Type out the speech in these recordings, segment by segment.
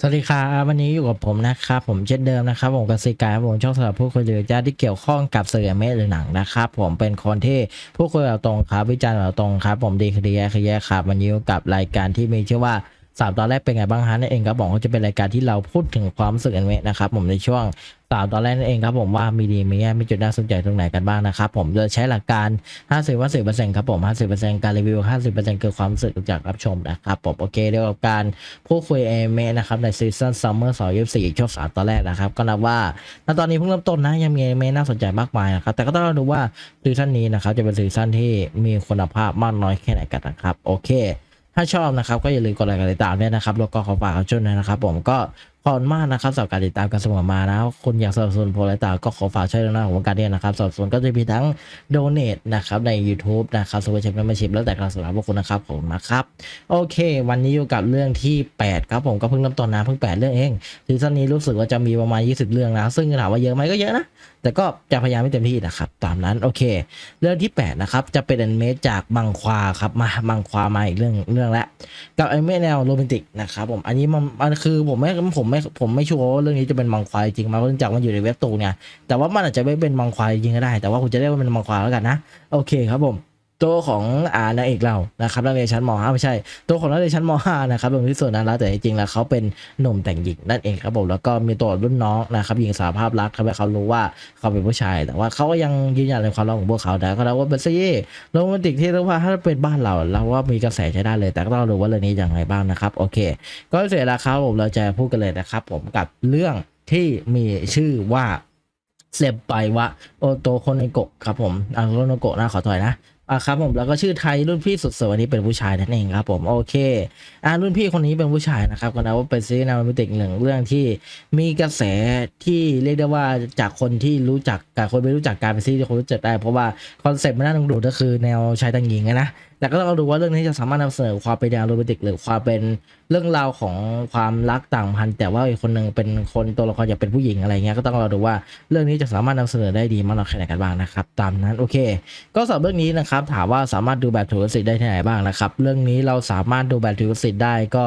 สวัสดีครับวันนี้อยู่กับผมนะครับ ผมเช่นเดิมนะครับ ผมกสิกาผมช่องสำหรับผู้คุยเรื่อจ้าที่เกี่ยวข้องกับสื่อเมฆหรือหนังนะครับ ผมเป็นคนที่ผู้คนเราตรงครับ วิจารณ์เราตรงครับ ผมดีคดีแย่คดีแย่ครับวันนี้อยู่กับรายการที่มีชื่อว่า สามตอนแรกเป็นไงบ้างฮะนั่นเองครับผมก็จะเป็นรายการที่เราพูดถึงความรู้สึกอนิเมะนะครับผมในช่วงสามตอนแรกนั่นเองครับผมว่ามีดีมีแย่มีจุดน่าสนใจตรงไหนกันบ้างนะครับผมโดยใช้หลักการ 50ว่า10%ครับผม 50%การรีวิว 50%คือความรู้สึกจากรับชมนะครับผมโอเคเรียกว่าการผู้คุยเอเมะนะครับในซีซั่นซัมเมอร์2024ช่วงสามตอนแรกนะครับก็นับว่าณตอนนี้เพิ่งเริ่มต้นนะยังมีเอเมะน่าสนใจมากมายนะครับแต่ก็ต้องดูว่าซีซั่นนี้นะครับจะเป็นซีซั่นที่มีคุณภาพมากน้อยแค่ไหนกันนะครับโอเค ถ้าชอบนะครับก็อย่าลืมกดไลค์กดติดตามด้วยนะครับแล้วก็ขอฝากเขาช่วยนะครับ ผมก็ ขอบคุณมากนะครับสำหรับการติดตามกันเสมอมานะคุณอยากสนับสนุนโพลต่าก็ขอฝากช่วยด้วยนะของการเรียนะครับสนับสนุนก็จะมีทั้งโดเน a t นะครับใน YouTube นะครับซูเปอร์เชฟเมมเบอร์ชิพแล้วแต่การสนับสนุนพวกคุณนะครับขอบคุณนะครับ โอเค วันนี้อยู่กับเรื่องที่ 8 ครับผมก็เพิ่งเริ่มต้นนะเพิ่ง 8 เรื่องเองซีซั่นนี้รู้สึกว่าจะมีประมาณ 20 เรื่องนะ ซึ่งถามว่าเยอะไหมก็เยอะนะ แต่ก็จะพยายามให้เต็มที่นะครับตามนั้นโอเค เรื่องที่ 8 นะครับจะเป็นอนิเมะจากบังควาครับมาบังความาอีกเรื่องเรื่องแล้วกับอนิเมะแนวโรแมนติกนะครับผมอันนี้มันมันคือผมไม่ผมไม่ผมไม่ชัวร์ว่าเรื่องนี้จะเป็นมังควายจริงไหมเพราะเนื่องจากมันอยู่ในเว็บตูนเนี่ยแต่ว่ามันอาจจะไม่เป็นมังควายจริงก็ได้ แต่ว่าคุณจะเรียกว่าเป็นมังควายแล้วกันนะโอเคครับผม ตัวของอ่านางเอกเรานะครับนักเรียนชั้นม .5 ไม่ใช่ ตัวของนักเรียนชั้นม .5 นะครับตรงที่ส่วนนั้นแล้วแต่จริงๆแล้วเขาเป็นหนุ่มแต่งหญิงนั่นเองครับผมแล้วก็มีตัวรุ่นน้องนะครับหญิงสารภาพรักครับให้เขารู้ว่าเขาเป็นผู้ชาย แต่ว่าเขาก็ยังยืนยันในความรักของพวกเขาแต่ก็แล้วว่าเป็นซีโรแมนติกที่เรียกว่าถ้าเป็นบ้านเราเราว่ามีกระแสใช้ได้เลย แต่ก็ต้องดูว่าเรื่องนี้อย่างไรบ้างนะครับโอเค ก็เสร็จแล้วครับผมเราจะพูดกันเลยนะครับ ผมกับเรื่องที่มีชื่อว่าเซบไปวะโอโตโคนโกะครับผมอ่าโคนโกะนะขอถอยนะ อะครับผมแล้วก็ชื่อไทยรุ่นพี่สุดสวยวันนี้เป็นผู้ชายนั่นเองครับผมโอเคอ่ารุ่นพี่คนนี้เป็นผู้ชายนะครับก็นับว่าเป็นซีรีส์แนวมิติกหนึ่งเรื่องที่มีกระแสที่เรียกได้ว่าจากคนที่รู้จักกับคนไม่รู้จักการเป็นซีรีส์ที่คนรู้จักได้ เพราะว่าคอนเซ็ปต์มันน่าดึงดูดก็คือแนวชายต่างหญิงนะแต่ก็ต้องดูว่าเรื่องนี้จะสามารถนำเสนอความเป็นแนวโรแมนติกหรือความเป็นเรื่องราวของความรักต่างพันแต่ว่าอีกคนหนึ่งเป็นคนตัวละครอยากเป็นผู้หญิงอะไรเงี้ยก็ต้องรอดูว่าเรื่องนี้จะสามารถนำเสนอได้ดีมากน้อยแค่ไหนกันบ้างนะครับ ตามนั้นโอเค ก็สำหรับเรื่องนี้นะครับถามว่าสามารถดูแบบถูกลิขสิทธิ์ได้ที่ไหนบ้างนะครับ เรื่องนี้เราสามารถดูแบบถูกลิขสิทธิ์ได้ก็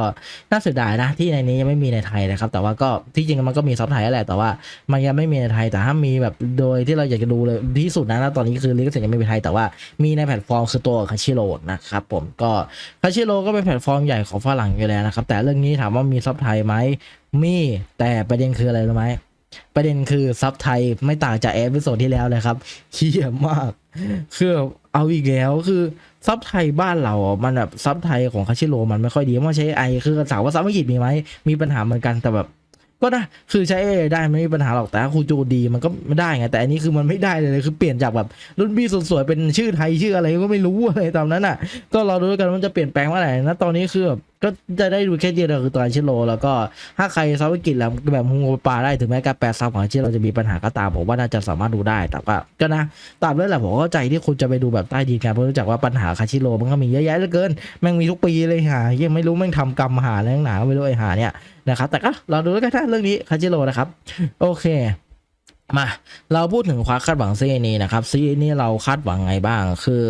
น่าเสียดายนะที่ในนี้ยังไม่มีในไทยนะครับ แต่ว่าก็ที่จริงมันก็มีซับไทยแหละแต่ว่ามันยังไม่มีในไทยแต่ถ้ามีแบบโดยที่เราอยากจะดูเลยที่สุดนะตอนนี้คือลิขสิทธิ์ยังไม่มีไทยแต่ว่ามีในแพลตฟอร์มคือตัวคาชิโร่นะครับผมก็คาชิโร่ก็เป็นแพลตฟอร์มใหญ่ของฝรั่งอยู่แล้วนะครับ แต่เรื่องนี้ถามว่ามีซับไทยไหมมีแต่ประเด็นคืออะไรรู้ไหมประเด็นคือซับไทยไม่ต่างจากเอพิโซดที่แล้วเลยครับเขี้ยมากคือเอาอีกแล้วคือซับไทยบ้านเราอะมันแบบซับไทยของคาชิโร่มันไม่ค่อยดีเพราะมันใช้ไอคือถามว่าซับอังกฤษมีไหมมีปัญหาเหมือนกันแต่แบบ ก็ได้คือใช้ AI ได้ไม่มีปัญหาหรอกแต่ถ้าครูจูดีมันก็ไม่ได้ไงแต่อันนี้คือมันไม่ได้เลยคือเปลี่ยนจากแบบรุ่นพี่สวยๆเป็นชื่อไทยชื่ออะไรก็ไม่รู้อะไรตามนั้นอะ ก็รอดูด้วกันว่ามันจะเปลี่ยนแปลงเมื่อไหร่นะตอนนี้คือแบบก็จะได้ดูแค่เดียวเดียวคือตอนชิโร่แล้วก็ถ้าใครซับอังกฤษแล้วแบบฮูโปลาได้ถึงแม้การแปลซับของชิโร่จะมีปัญหาก็ตามผมว่าน่าจะสามารถดูได้แต่ก็ก็นะตามนั้นแหละผมเข้าใจที่คุณจะไปดูแบบใต้ดินกันเพราะรู้จักว่าปัญหาคาชิโร่มันก็มีเยอะแยะเหลือเกินแม่งมีทุกปีเลยหายังไม่รู้แม่งทำกรรมหาอะไรนักหนาไม่รู้ไอ้หาเนี่ยนะครับแต่ก็เราดูแล้วกันนะเรื่องนี้คาจิโร่นะครับโอเค มาเราพูดถึงความคาดหวังซีรีส์นี้นะครับซีรีส์นี้เราคาดหวังไงบ้าง คือ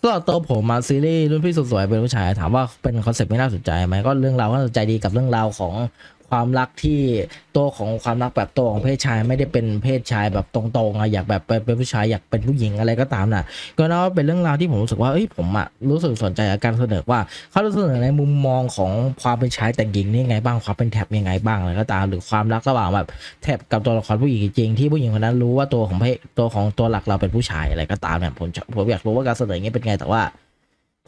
สำหรับตัวผมมาซีรีส์รุ่นพี่สุดสวยเป็นผู้ชายถามว่าเป็นคอนเซ็ปต์ไม่น่าสนใจไหมก็เรื่องราวน่าสนใจดีกับเรื่องราวของ ความรักที่ตัวของความรักแบบตัวของเพศชายไม่ได้เป็นเพศชายแบบตรงๆอะอยากแบบเป็นผู้ชายอยากเป็นผู้หญิงอะไรก็ตามน่ะ ก็นับว่าเป็นเรื่องราวที่ผมรู้สึกว่าเอ้ยผมอะรู้สึกสนใจกับการเสนอว่าเขาเสนอในมุมมองของความเป็นชายแต่งหญิงนี่ไงบ้างความเป็นแท็บยังไงบ้างอะไรก็ตามหรือความรักระหว่างแบบแท็บกับตัวละครผู้หญิงจริงที่ผู้หญิงคนนั้นรู้ว่าตัวของเพศตัวของตัวหลักเราเป็นผู้ชายอะไรก็ตามเนี่ยผมผมอยากรู้ว่าการเสนออย่างนี้เป็นไงแต่ว่า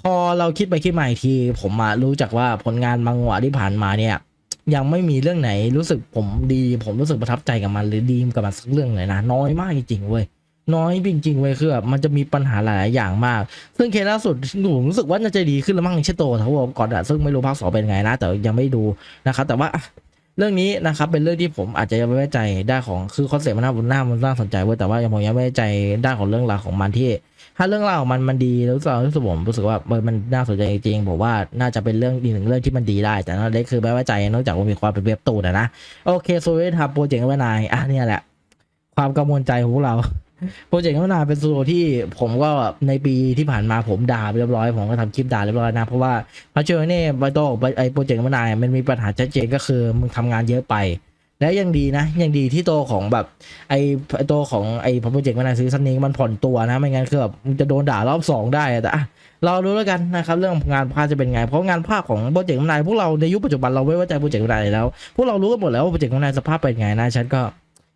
พอเราคิดไปคิดมาอีกที ผมมารู้จักว่าผลงานบางหวะที่ผ่านมาเนี่ย ยังไม่มีเรื่องไหนรู้สึกผมดีผมรู้สึกประทับใจกับมัน หรือดีกับมันสักเรื่องเลยนะน้อยมากจริงๆเว้ยน้อยจริงๆเว้ยคือแบบมันจะมีปัญหาหลายอย่างมาก ซึ่งเคสล่าสุดหนูรู้สึกว่าน่าจะดีขึ้นแล้วมั้งเชโตทาวก่อนอะซึ่งไม่รู้ภาคสองเป็นไงนะ แต่ยังไม่ดูนะครับแต่ว่าเรื่องนี้นะครับเป็นเรื่องที่ผมอาจจะยังไม่ไว้ใจด้านของคือคอนเซ็ปต์มันน่าหน้ามันน่าสนใจเว้ยแต่ว่ายังผมยังไม่ไว้ใจด้านของเรื่องราวของมันที่ ถ้าเรื่องราวของมันมันดีแล้วเรารู้สึกผมรู้สึกว่ามันน่าสนใจจริงๆผมว่าน่าจะเป็นเรื่องอีกหนึ่งเรื่องที่มันดีได้ แต่นั่นเล็กคือไม่ไว้ใจนอกจากว่ามีความเป็นเว็บตูนะนะโอเคโซเวททำโปรเจกต์ไว้นายอะเนี่ยแหละ ความกังวลใจของพวกเราโปรเจกต์น้ำมะนาวเป็นสตูดิโอที่ผมก็ในปีที่ผ่านมาผมด่าเรียบร้อย ผมก็ทำคลิปด่าเรียบร้อยนะ เพราะว่าพระเจ้าเนี่ยไบโตไอโปรเจกต์น้ำมะนาวมันมีปัญหาชัดเจนก็คือมึงทำงานเยอะไป และยังดีนะ ยังดีที่โตวของแบบ ไอตัวของไอโปรเจกต์มานซื้อซั่นนี้มันผ่อนตัวนะ ไม่งั้นคือแบบมึงจะโดนด่ารอบสองได้แต่อะเราดูแล้วกันนะครับ เรื่องงานภาพจะเป็นไง เพราะงานภาพของโปรเจกต์มานายพวกเราในยุคปัจจุบันเราไม่ว่าใจโปรเจกต์มานายแล้ว พวกเรารู้กันหมดแล้วว่าโปรเจกต์มานายสภาพเป็นไงนะฉันก็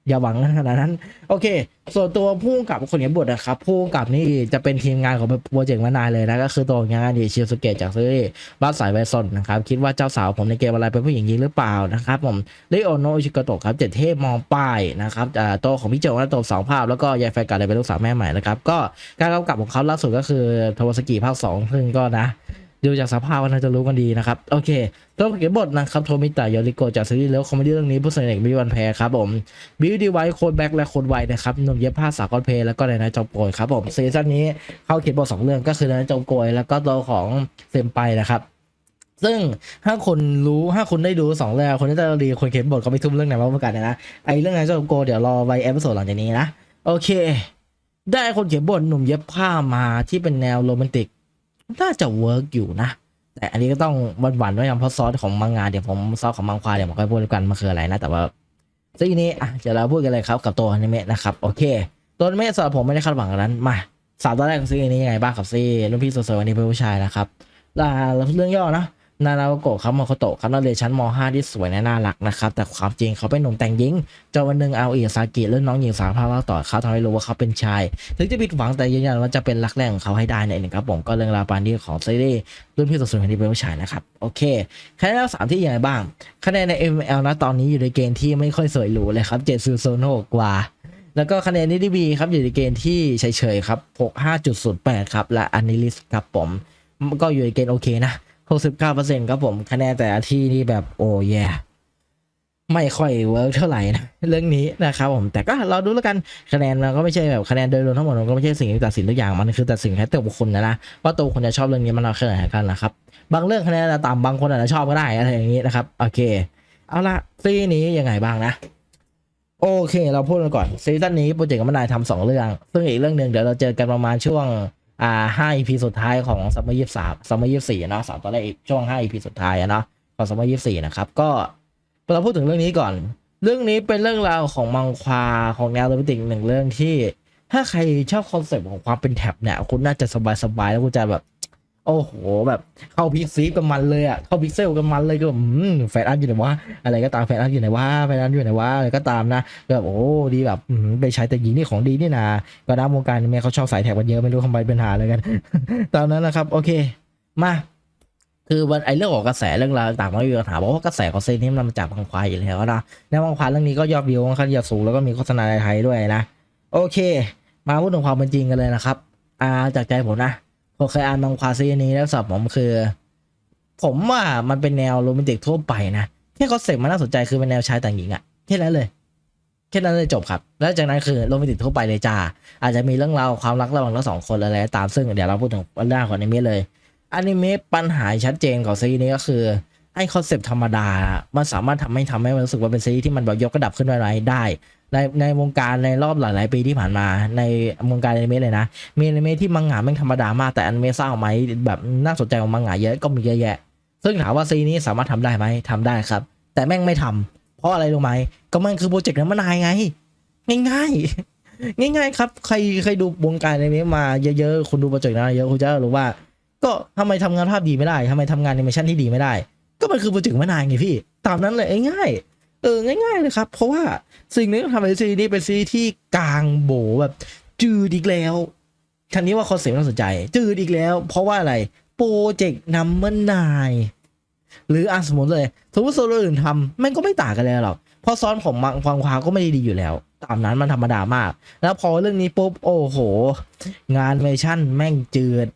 อย่าหวังขนาดนั้น โอเค ส่วนตัวผู้กับคนเขียนบทนะครับ ผู้กับนี่จะเป็นทีมงานของโปรเจกต์มานายเลยนะ ก็คือตัวงานดีชิลสเกตจากซีรีส์บ้านสายไวซอนนะครับ คิดว่าเจ้าสาวผมในเกมอะไรเป็นผู้หญิงจริงหรือเปล่านะครับผมเลโอโนชิโกโตะครับเจ็ดเทพมองป้ายนะครับตัวของพี่โจก็ตัวสองภาพ แล้วก็ยายแฟกันเลยเป็นลูกสาวแม่ใหม่นะครับ ก็การกำกับของเขาล่าสุดก็คือโทวสกิภาคสองซึ่งก็นะ ดูจากสภาพก็น่าจะรู้กันดีนะครับ โอเคตัวเขียนบทนะครับโทมิตะยอริโกจากซีรีส์แล้วคอมเมดี้เรื่องนี้ผู้แสดงเอกบิวันแพรครับผมบิวดีไวโคดแบ็กและโคดไวนะครับหนุ่มเย็บผ้าสากลเพลแล้วก็ในนายจอมโกยครับผมซีซั่นนี้เข้าเขียนบทสองเรื่องก็คือในนายจอมโกยแล้วก็ตัวของเซมไปนะครับซึ่งถ้าคนรู้ถ้าคุณได้ดูสองเรื่องคนที่จะรีคนเขียนบทเขาไปทุ่มเรื่องไหนมาประกาศนะไอเรื่องนายจอมโกยเดี๋ยวรอไว้เอพิโซดหลังจากนี้นะโอเค ได้คนเขียนบทหนุ่มเย็บผ้ามาที่เป็นแนวโรแมนติก น่าจะเวิร์กอยู่นะ แต่อันนี้ก็ต้องวันหวันๆไว้ยังเพราะซอสของมังงะเดี๋ยวผมซอสของมังควาเดี๋ยวผมค่อยพูดกันมันคืออะไรนะ แต่ว่าซึ่งทีนี้อะเดี๋ยวเราพูดกันเลยครับกับตัวอนิเมะนะครับโอเคตัวอนิเมะสำหรับผมไม่ได้คาดหวังกับนั้นมาสามตอนแรกของซีนี้ยังไงบ้างครับซีรุ่นพี่สวยๆวันนี้เป็นผู้ชายนะครับอ่าแล้วเรื่องย่อนะ นานาโกโกะครับมาโคโตะครับนักเรียนชั้นม .5 ที่สวยและน่ารักนะครับ แต่ความจริงเขาเป็นหนุ่มแต่งหญิงจนวันหนึ่งเอาเอียซากิเรื่องน้องหญิงสาวพาเล่าต่อเขาทำให้รู้ว่าเขาเป็นชาย ถึงจะผิดหวังแต่ยืนยันว่าจะเป็นรักแรกของเขาให้ได้ในหนึ่งครับผมก็เรื่องราวปานนี้ของซีรีส์รุ่นพี่สุดๆคนนี้เป็นผู้ชายนะครับ โอเคคะแนนสามที่ยังไงบ้างคะแนนใน ML นะตอนนี้อยู่ในเกณฑ์ที่ไม่ค่อยสวยหรูเลยครับเจ็ดซูโซโนกว่าแล้วก็คะแนนนิดีบีครับอยู่ในเกณฑ์ที่เฉยๆครับ65.08ครับและอันนิลิสครับผมก็อยู่ในเกณฑ์โอเคนะ 69%ครับผมคะแนนแต่ละที่นี่แบบโอ้แย่ไม่ค่อยเวิร์กเท่าไหร่นะเรื่องนี้นะครับผมแต่ก็เราดูแล้วกันคะแนนมันก็ไม่ใช่แบบคะแนนโดยรวมทั้งหมดมันก็ไม่ใช่สิ่งที่ตัดสินทุกอย่างมันคือตัดสินแค่ตัวบุคคลนะนะว่าตัวคนจะชอบเรื่องนี้มันเอาแค่ไหนกันนะครับบางเรื่องคะแนนต่ำบางคนอาจจะชอบก็ได้อะไรอย่างนี้นะครับโอเค เอาละซีนี้ยังไงบ้างนะโอเค เราพูดกันก่อนซีซั่นนี้โปรเจกต์กับมานายทำสองเรื่อง ซึ่งอีกเรื่องหนึ่งเดี๋ยวเราเจอกันประมาณช่วง อ่าห้าอีพีสุดท้ายของซัมเมอร์ยี่สามซัมเมอร์ยี่สี่เนาะสามตอนแรกอีกช่วงห้าอีพีสุดท้ายเนาะของซัมเมอร์ยี่สี่นะครับ ก็เราพูดถึงเรื่องนี้ก่อน เรื่องนี้เป็นเรื่องราวของมังควาของแนวโรแมนติกหนึ่งเรื่องที่ ถ้าใครชอบคอนเซปต์ของความเป็นแท็บเนี่ยคุณน่าจะสบายๆแล้วคุณจะแบบ โอ้โหแบบเข้าพิกซีกับมันเลยอะเข้าพิกเซลกับมันเลยก็แบบอืมแฟนอาร์ตอยู่ไหนวะอะไรก็ตามแฟนอาร์ตอยู่ไหนวะแฟนอาร์ตอยู่ไหนวะอะไรก็ตามนะก็แบบโอ้ดีแบบไปใช้แต่หญิงนี่ของดีนี่นาก็น้าวงการนี้เขาชอบสายแท็กกันเยอะไม่รู้ทำไมเป็นหาเลยกันตามนั้นนะครับ โอเคมาคือวันไอเรื่องของกระแสเรื่องราวต่างๆมันมีปัญหาเพราะว่ากระแสของเซนนี่มันมาจากบางควายอยู่แล้วนะแล้วบางควายเรื่องนี้ก็ยอดวิวค่อนข้างจะสูงแล้วก็มีโฆษณาในไทยด้วยนะ โอเค มาพูดถึงความเป็นจริงกันเลยนะครับ อ่าจากใจผมนะ ผมเคยอ่านบางควาซีนี้แล้วสำหรับผมคือ ผมว่ามันเป็นแนวโรแมนติกทั่วไปนะแค่คอนเซ็ปต์มันน่าสนใจคือเป็นแนวชายแต่งหญิงอะแค่นั้นเลยแค่นั้นเลยจบครับ แล้วจากนั้นคือโรแมนติกทั่วไปเลยจ้า อาจจะมีเรื่องราวความรักระหว่างทั้งสองคนอะไรตามซึ่งเดี๋ยวเราพูดถึงเรื่องของอนิเมะเลยอนิเมะปัญหาชัดเจนของซีรีส์นี้ก็คือไอ้คอนเซปต์ธรรมดา มันสามารถทำให้ทำให้มันรู้สึกว่าเป็นซีรีส์ที่มันแบบยกระดับขึ้นมาได้ ในในวงการในรอบหลายๆปีที่ผ่านมาในวงการอนิเมะเลยนะ มีอนิเมะที่มังงะแม่งธรรมดามากแต่อนิเมะสร้างออกมาแบบน่าสนใจของมังงะเยอะก็มีเยอะแยะ ซึ่งถามว่าซีนี้สามารถทำได้ไหมทำได้ครับ แต่แม่งไม่ทำเพราะอะไรรู้ไหมก็มันคือโปรเจกต์น้ำมันนายไง ง่ายๆ ง่ายๆครับ ใครใครดูวงการอนิเมะมาเยอะๆคุณดูโปรเจกต์นั้นเยอะคุณจะรู้ว่า ก็ทำไมทำงานภาพดีไม่ได้ทำไมทำงานแอนิเมชันที่ดีไม่ได้ ก็มันคือโปรเจกต์น้ำมันนายไงพี่ตามนั้นเลยง่ายๆ เออง่าย ๆ เลยครับ เพราะว่าสิ่งนี้ทำให้ซีรีส์นี้เป็นซีรีส์ที่กลางโบแบบจืดอีกแล้วทันนี้ว่าคอนเซ็ปต์น่าสนใจ จืดอีกแล้ว เพราะว่าอะไรโปรเจกต์นัมเบอร์นายหรืออะสมมติเลยสมมติโซโลอื่นทำมันก็ไม่ต่างกันเลยหรอกเพราะซ้อนของมังฟังควาก็ไม่ได้ดีอยู่แล้ว ตามนั้นมันธรรมดามาก แล้วพอเรื่องนี้ปุ๊บโอ้โห งานเมชั่นแม่งจืด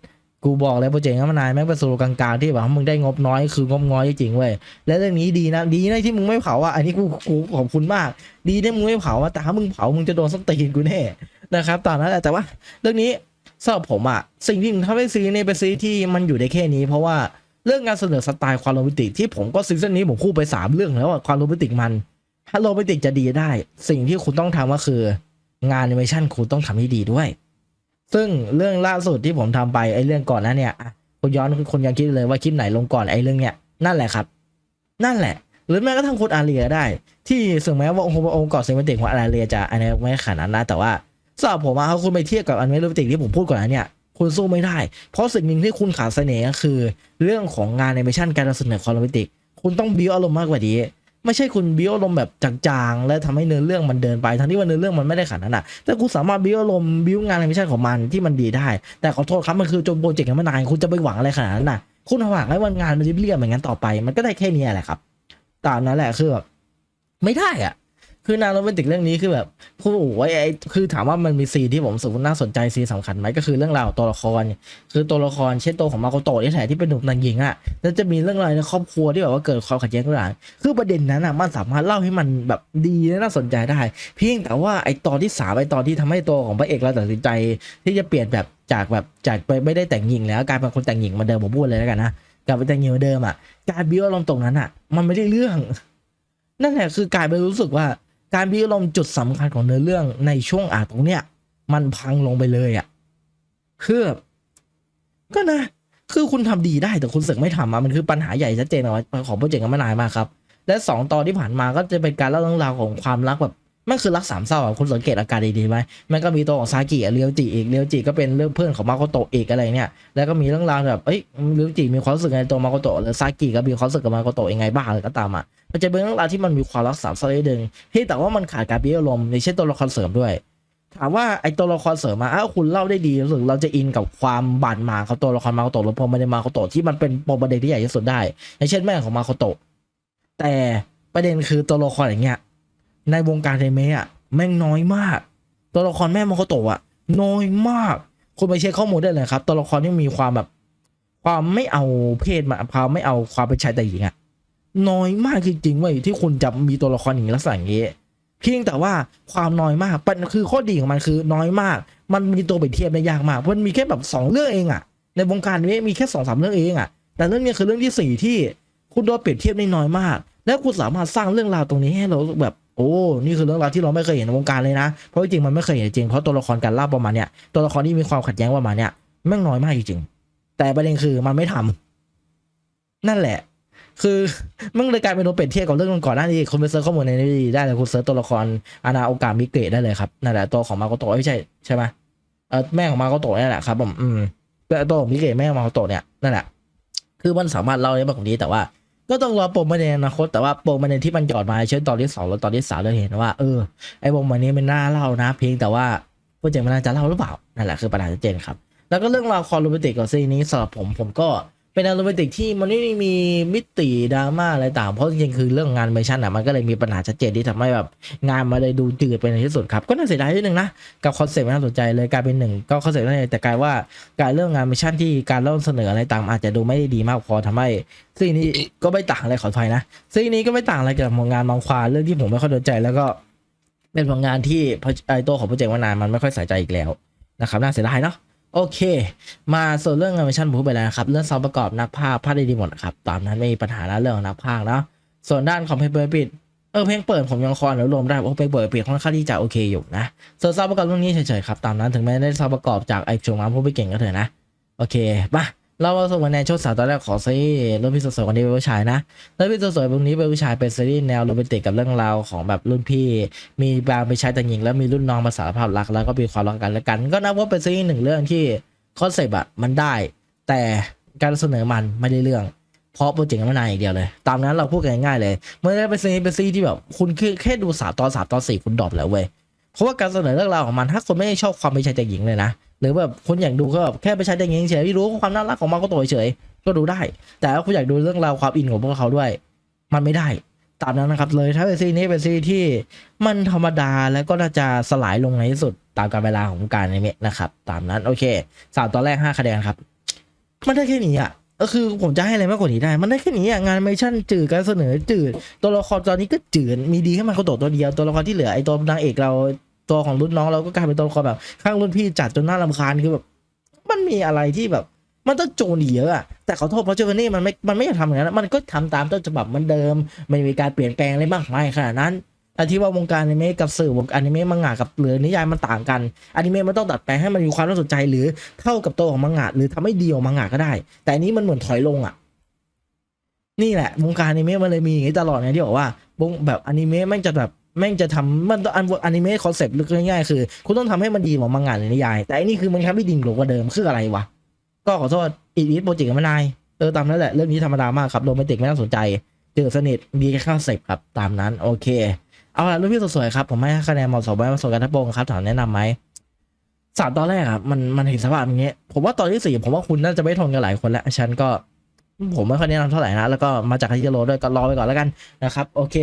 กูบอกเลยโปรเจกต์น้ำมันนายแม่งเป็นโซโลกลางๆที่แบบมึงได้งบน้อยคืองบน้อยจริงๆเว้ยและเรื่องนี้ดีนะดีนะที่มึงไม่เผาอะอันนี้กูกูขอบคุณมาก ดีที่มึงไม่เผาอะแต่ถ้ามึงเผามึงจะโดนส้นตีนกูแน่นะครับตอนนั้นแหละแต่ว่าเรื่องนี้สำหรับผมอะสิ่งที่ทำให้ซีรีส์นี้เป็นซีรีส์ที่มันอยู่ได้แค่นี้ เพราะว่าเรื่องงานเสนอสไตล์ความโรแมนติกที่ผมก็ซีซั่นนี้ผมคู่ไปสามเรื่องแล้วอะความโรแมนติกมันถ้าโรแมนติกจะดีได้ สิ่งที่คุณต้องทำก็คือ งานแอนิเมชันคุณต้องทำให้ดีด้วย ซึ่งเรื่องล่าสุดที่ผมทำไปไอ้เรื่องก่อนหนั้นเนี่ยคุณย้อนคุณยังคิดเลยว่าคลิปไหนลงก่อนไอ้เรื่องเนี้ยนั่นแหละครับ นั่นแหละ หรือแม้กระทั่งคุณอาเรียได้ ที่ถึงแม้ว่าองค์องค์กรเซมิติกของอาเรียจะอันนี้ไม่ขนาดนั้นนะแต่ว่าสำหรับผมอะถ้าคุณไปเทียบกับอันเมลูติกที่ผมพูดก่อนหน้าเนี่ยคุณสู้ไม่ได้ เพราะสิ่งหนึ่งที่คุณขาดเสน่ห์ก็คือ เรื่องของงานแอนิเมชันการนำเสนอความโรมนติก คุณต้องบิวอารมณ์มากกว่านี้ ไม่ใช่คุณบิ้วอารมณ์แบบจางๆ แล้วทำให้เนื้อเรื่องมันเดินไป ทั้งที่ว่าเนื้อเรื่องมันไม่ได้ขนาดนั้นอะแต่คุณสามารถบิ้วอารมณ์บิ้วงานแอนิเมชันของมันที่มันดีได้ แต่ขอโทษครับมันคือจนโปรเจกต์ยังไม่นานคุณจะไปหวังอะไรขนาดนั้นน่ะคุณหวังให้วันงานมันเรียบๆอย่างนั้นต่อไป มันก็ได้แค่นี้แหละครับตามนั้นแหละคือแบบไม่ได้อะ คือนางโรแมนติกเรื่องนี้คือแบบผู้ไว้ไอ้คือถามว่ามันมีซีที่ผมสึกน่าสนใจซีนสำคัญไหมก็คือเรื่องราวตัวละคร คือตัวละครเช่นตัวของมาโกโตะที่แท้ที่เป็นหนุ่มนางหญิงอะแล้วจะมีเรื่องราวในครอบครัวที่แบบว่าเกิดความขัดแย้งกันหลังคือประเด็นนั้นอะมันสามารถเล่าให้มันแบบดีและน่าสนใจได้ เพียงแต่ว่าไอ้ตอนที่สามไอ้ตอนที่ทำให้ตัวของพระเอกเราตัดสินใจ ที่จะเปลี่ยนแบบจากแบบจากไปไม่ได้แต่งหญิงแล้วกลายเป็นคนแต่งหญิงมาเดิมผมพูดเลยแล้วกันนะกลายเป็นแต่งหญิงมือนเดิมอะการบิวอารมณ์ตรงนั้นอะ มันไม่ได้เรื่อง นั่นแหละคือกลายเป็นรู้สึกว่า การบิวอารมณ์จุดสำคัญของเนื้อเรื่องในช่วงอ่านตรงเนี้ยมันพังลงไปเลยอะคือก็นะ คือคุณทำดีได้แต่คุณเสึกไม่ทำอะมันคือปัญหาใหญ่ชัดเจนเอาไว้ของโปรเจกต์กันมานานมากครับ และสองตอนที่ผ่านมาก็จะเป็นการเล่าเรื่องราวของความรักแบบ มันคือรักสามเศร้าอะคุณสังเกตอาการดีๆไหมมันก็มีตัวของซากิเรียวจิอีกเรียวจิก็เป็นเรื่องเพื่อนของมาโกโตะอีกอะไรเนี่ยแล้วก็มีเรื่องราวแบบเอ้ยเรียวจิมีความรู้สึกในตัวมาโกโตะหรือซากิก็มีความรู้สึกกับมาโกโตะยังไงบ้างอะไรก็ตามอะมันจะเป็นเรื่องราวที่มันมีความรักสามเศร้านิดนึงเพียงแต่ว่ามันขาดการเบี้ยอารมณ์ในเช่นตัวละครเสริมด้วยถามว่าไอ้ตัวละครเสริมมาอ้าวคุณเล่าได้ดีรู้สึกเราจะอินกับความบาดหมางของตัวละครมาโกโตะหรือพอมันในมาโกโตะที่มันเป็นปมประเด็นที่ใหญ่ที่สุดได้อย่างเช่นแม่ของมาโกโตะแต่ประเด็นคือตัวละครอย่างเงี้ย ในวงการเทเมะอะแม่งน้อยมาก ตัวละครแม่มาโกโตะอะน้อยมาก คุณไปเช็คข้อมูลได้เลยครับ ตัวละครที่มีความแบบ ความไม่เอาเพศมาความไม่เอาความเป็นชายแต่หญิงอะน้อยมากจริงๆเว้ยที่คุณจะมีตัวละครอย่างนี้ลักษณะอย่างนี้เพียงแต่ว่าความน้อยมากมันคือข้อดีของมันคือน้อยมาก มันมีตัวเปรียบเทียบได้ยากมากมันมีแค่แบบสองเรื่องเองอะในวงการนี้มีแค่สองสามเรื่องเองอะแต่เรื่องนี้คือเรื่องที่สี่ที่คุณโดนเปรียบเทียบได้น้อยมาก และคุณสามารถสร้างเรื่องราวตรงนี้ให้เราแบบ โอ้นี่คือเรื่องราวที่เราไม่เคยเห็นในวงการเลยนะ เพราะจริงมันไม่เคยเห็นจริงเพราะตัวละครการเล่าประมาณเนี้ยตัวละครที่มีความขัดแย้งประมาณเนี้ยแม่งน้อยมากจริงๆแต่ประเด็นคือมันไม่ทำนั่นแหละ คือมันเลยกลายเป็นโนเปรียบเทียบกับเรื่องก่อนหน้านี้คุณไปเซิร์ชข้อมูลในนี้ได้เลยคุณเซิร์ชตัวละครอานาโอกามิเกะได้เลยครับนั่นแหละตัวของมาโกโตะไม่ใช่ใช่ไหมเออแม่ของมาโกโตะนี่แหละครับผมอืมแต่ตัวของมิเกะแม่ของมาโกโตะเนี่ยนั่นแหละคือมันสามารถเล่าได้มากกว่านี้แต่ว่า ก็ต้องรอปมประเดนอนาคตแต่ว่าปมประเดนที่มันหยอดมาเช่นตอนที่สองแล้วตอนที่สามเราเห็นว่าเออไอ้ปมประเด็นนี้มันน่าเล่านะเพียงแต่ว่าโปรเจกต์มันน่าจะเล่าหรือเปล่านั่นแหละคือปัญหาชัดเจนครับ แล้วก็เรื่องราวคอร์โรแมนติกของซีรีส์นี้สำหรับผมผมก็ เป็นโรแมนติกที่มันไม่มีมิติดราม่าอะไรต่าง เพราะจริงๆคือเรื่องงานเมชั่นอะมันก็เลยมีปัญหาชัดเจนที่ทำให้แบบงานมาเลยดูจืดไปในที่สุดครับ ก็น่าเสียดายนิดนึงนะ กับคอนเซ็ปต์น่าสนใจเลยกลายเป็นหนึ่งก็คอนเซ็ปต์น่าสนใจแต่กลายว่าการเรื่องงานเมชั่นที่การเล่าเสนออะไรต่างอาจจะดูไม่ได้ดีมากพอทำให้ซีนี้ก็ไม่ต่างอะไรขออภัยนะซีนี้ก็ไม่ต่างอะไรกับผลงานบางควาเรื่องที่ผมไม่ค่อยสนใจแล้วก็เป็นผลงานที่ไอตัวของโปรเจกต์วานานมันไม่ค่อยใส่ใจอีกแล้วนะครับน่าเสียดายเนาะ โอเค มาส่วนเรื่องแอนิเมชันผมพูดไปแล้วครับ เรื่องซาวด์ประกอบนักภาคภาคได้ดีหมดครับ ตามนั้นไม่มีปัญหาแล้วเรื่องนักภาคเนาะส่วนด้านของเพลงเปิดปิดเออเพลงเปิดผมยังคอนแล้วรวมได้เพราะเพลงเปิดปิดค่อนข้างที่จะโอเคอยู่นะส่วนซาวด์ประกอบเรื่องนี้เฉยๆครับตามนั้นถึงแม้ได้ซาวด์ประกอบจากไอชงมาผู้ไปเก่งก็เถอะนะโอเคมา เรามาสู่ในช่วงสาวตอนแรกของซีรีส์เรื่องพี่สวยๆวันนี้เป็นผู้ชายนะรื่องพี่สวยๆวันนี้เป็นผู้ชายเป็นซีรีส์แนวโรแมนติกกับเรื่องราวของแบบรุ่นพี่ มีบางเป็นชายแต่หญิงแล้วมีรุ่นน้องมาสารภาพรักแล้วก็มีความรักกันและกัน ก็นับว่าเป็นซีรีส์หนึ่งเรื่องที่คอนเซปต์อะมันได้ แต่การเสนอมันไม่ได้เรื่อง เพราะโปรเจกต์มันนานอย่างเดียวเลย ตามนั้นเราพูดกันง่ายๆเลยเมื่อได้เป็นซีรีส์เป็นซีรีส์ที่แบบคุณคือแค่ดูสามตอนสามตอนสี่คุณดรอปแล้วเว้ย เพราะว่าการเสนอเรื่องราวของมันถ้าคนไม่ชอบความเป็นชายแต่หญิงเลยนะหรือแบบคนอยากดูก็แบบแค่เป็นชายแต่หญิงเฉยไม่รู้ความน่ารักของมันก็ตัวเฉยก็ดูได้ แต่ถ้าคุณอยากดูเรื่องราวความอินของพวกเขาด้วย มันไม่ได้ตามนั้นนะครับเลยถ้าเป็นซีนี้เป็นซีที่มันธรรมดาแล้วก็น่าจะสลายลงในที่สุดตามกาลเวลาของการอนิเมะนะครับ ตามนั้นโอเคสามตอนแรกห้าคะแนนครับ มันได้แค่นี้อะก็คือผมจะให้อะไรมากกว่านี้ได้ มันได้แค่นี้อะงานแอนิเมชั่นจืดการเสนอจืด ตัวละครตอนนี้ก็จืดมีดีแค่มาโคโตะตัวเดียวตัวละครที่เหลือไอตัวนางเอกเรา ตัวของรุ่นน้องเราก็กลายเป็นตัวละครแบบ ข้างรุ่นพี่จัดจนน่ารำคาญคือแบบ มันมีอะไรที่แบบ มันต้องโจนเยอะอะแต่ขอโทษเพราะเจอร์นี่มันไม่มันไม่อยากทำอย่างนั้นมันก็ทำตามต้นฉบับเหมือนเดิม ไม่มีการเปลี่ยนแปลงอะไรมากมายขนาดนั้นอธิว่าวงการอนิเมะกับสื่อวงการอนิเมะมังงะกับหรือนิยายมันต่างกันอนิเมะมันต้องดัดแปลงให้มันมีความน่าสนใจหรือเท่ากับตัวของมังงะหรือทำให้ดีกว่ามังงะก็ได้ แต่อันนี้มันเหมือนถอยลงอะ นี่แหละวงการอนิเมะมันเลยมีอย่างนี้ตลอดไงที่บอกว่าวงแบบอนิเมะแม่งจะแบบ แม่งจะทำมันต้องอันอนิเมะคอนเซ็ปต์ลึกง่ายๆคือ คุณต้องทำให้มันดีกว่ามังงะหรือนิยาย แต่อันนี้คือมันทำให้ดิ่งกว่าเดิมคืออะไรวะ ก็ขอโทษอีกนิดโปรเจกต์ไม่นายเออตามนั้นแหละ เรื่องนี้ธรรมดามากครับโรแมนติกไม่น่าสนใจเจอสนิทมีแค่ข้าวเสพครับตามนั้นโอเค เอาละรุ่นพี่สวยๆครับผมให้คะแนนเหมาะสมไว้ประสบการณ์ทัพโปงครับถามแนะนำไหมสามตอนแรกครับมันมันเห็นสภาพอย่างเงี้ยผมว่าตอนที่สี่ผมว่าคุณน่าจะไม่ทนกันหลายคนแล้วฉันก็ผมไม่ค่อยแนะนำเท่าไหร่นะแล้วก็มาจากคาจิโร่ด้วยก็รอไปก่อนแล้วกันนะครับ โอเค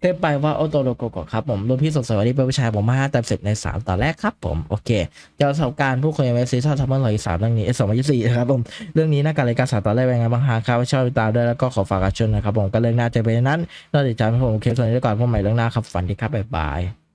เทปไปว่าโอโตโลโกโกครับผมรุ่นพี่สดสวันนี้เป็นผู้ชายผมมาห้าเต็มสิบในสามตอนแรกครับผมโอเคเจ้าประสบการณ์ผู้คนในเว็บซีซั่นทัมเบอร์ลอยสามเรื่องนี้สองพันยี่สิบสี่นะครับผมเรื่องนี้น่าการรายการสารตอนแรกเป็นไงบ้างฮะครับชอบติดตามด้วยแล้วก็ขอฝากกันชนนะครับผมก็เรื่องหน้าจะเป็นนั้นเราติดตามให้ผมเคส่วนนี้ก่อนพบใหม่เรื่องหน้าครับฝันดีครับบ๊ายบาย